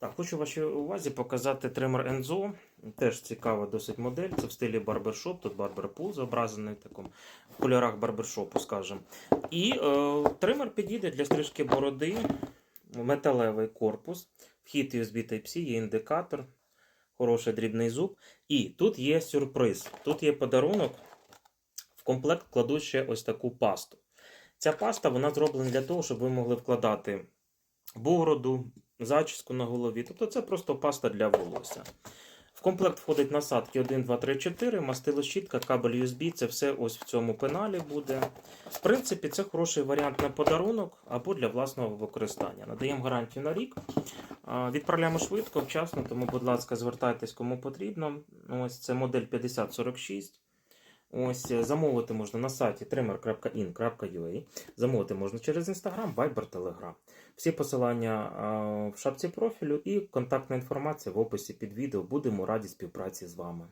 Так, хочу вашій увазі показати тример Enzo. Теж цікава досить модель. Це в стилі барбершоп. Тут барберпул зображений в такому в кольорах барбершопу, скажімо. І е, тример підійде для стрижки бороди, металевий корпус, вхід USB Type-C, є індикатор, хороший дрібний зуб. І тут є сюрприз. Тут є подарунок. В комплект кладуть ще ось таку пасту. Ця паста вона зроблена для того, щоб ви могли вкладати бороду, зачіску на голові. Тобто це просто паста для волосся. В комплект входить насадки 1, 2, 3, 4, мастилощітка, кабель USB. Це все ось в цьому пеналі буде. В принципі, це хороший варіант на подарунок або для власного використання. Надаємо гарантію на рік. Відправляємо швидко, вчасно, тому, будь ласка, звертайтесь кому потрібно. Ось це модель 5046. Ось е, замовити можна на сайті trimmer.in.ua. Замовити можна через Instagram, Viber, Telegram. Всі посилання в шапці профілю і контактна інформація в описі під відео. Будемо раді співпраці з вами.